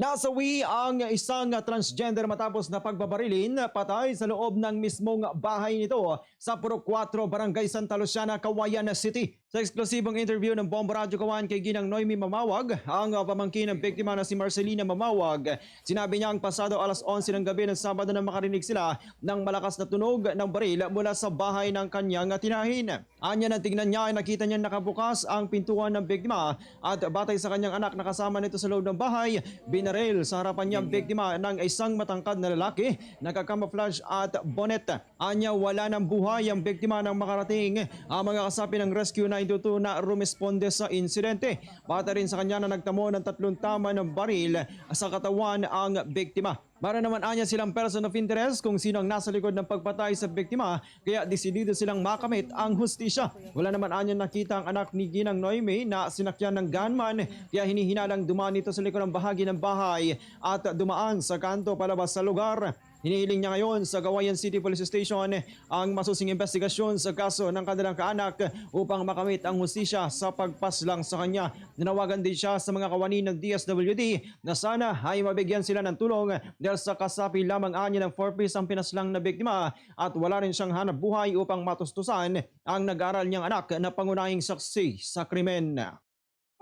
Nasawi ang isang transgender matapos na pagbabarilin patay sa loob ng mismong bahay nito sa Puro 4, Barangay Santa Luciana, Kawayan City. Sa eksklusibong interview ng Bombo Radio Kawan kay Ginang Noemi Mamawag, ang pamangkin ng biktima na si Marcelina Mamawag, sinabi niya ang pasado alas 11 ng gabi ng Sabado na makarinig sila ng malakas na tunog ng baril mula sa bahay ng kanyang tinahin. Anya na tignan niya ay nakita niya nakabukas ang pintuan ng biktima at batay sa kanyang anak na kasama nito sa loob ng bahay, binaril sa harapan niya ang biktima ng isang matangkad na lalaki, nakakamuflage at bonnet. Anya wala ng buhay ang biktima nang makarating ang mga kasapi ng Rescue 922 na rumesponde sa insidente. Bata rin sa kanya na nagtamo ng tatlong tama ng baril sa katawan ang biktima. Para naman anya silang person of interest kung sino ang nasa likod ng pagpatay sa biktima kaya desidido silang makamit ang hustisya. Wala naman anya nakita ang anak ni Ginang Noemi na sinakyan ng gunman kaya hinihinalang dumaan ito sa likod ng bahagi ng bahay at dumaan sa kanto palabas sa lugar. Hinihiling niya ngayon sa Gawayan City Police Station ang masusing investigasyon sa kaso ng kanilang kaanak upang makamit ang hustisya sa pagpaslang sa kanya. Nanawagan din siya sa mga kawani ng DSWD na sana ay mabigyan sila ng tulong dahil sa kasapi lamang anya ng 4 piece ang pinaslang na biktima at wala rin siyang hanap buhay upang matustusan ang nag-aral niyang anak na pangunahing saksi sa krimen.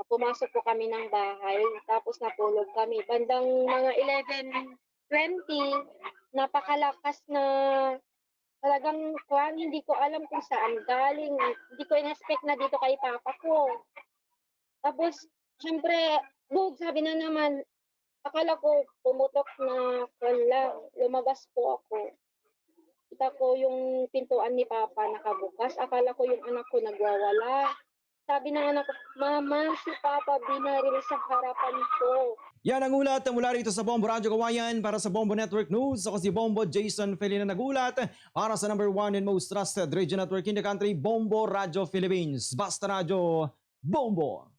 pumasok po kami ng bahay, tapos napulog kami. Bandang mga 11.20, napakalakas na talagang kwan, hindi ko alam kung saan galing. Hindi ko in-expect na dito kay papa ko. Tapos, syempre, bug, sabi na naman, akala ko pumutok na kwan lang, lumabas po ako. Kita ko yung pintuan ni papa nakabukas, akala ko yung anak ko nagwawala. Sabi ng anak ko, Mama, si Papa binaril sa harapan ko. Yan ang ulat mula rito sa Bombo Radio Kawayan para sa Bombo Network News. Ako si Bombo Jason Felina nagulat para sa number one and most trusted radio network in the country, Bombo Radio Philippines. Basta Radio, Bombo!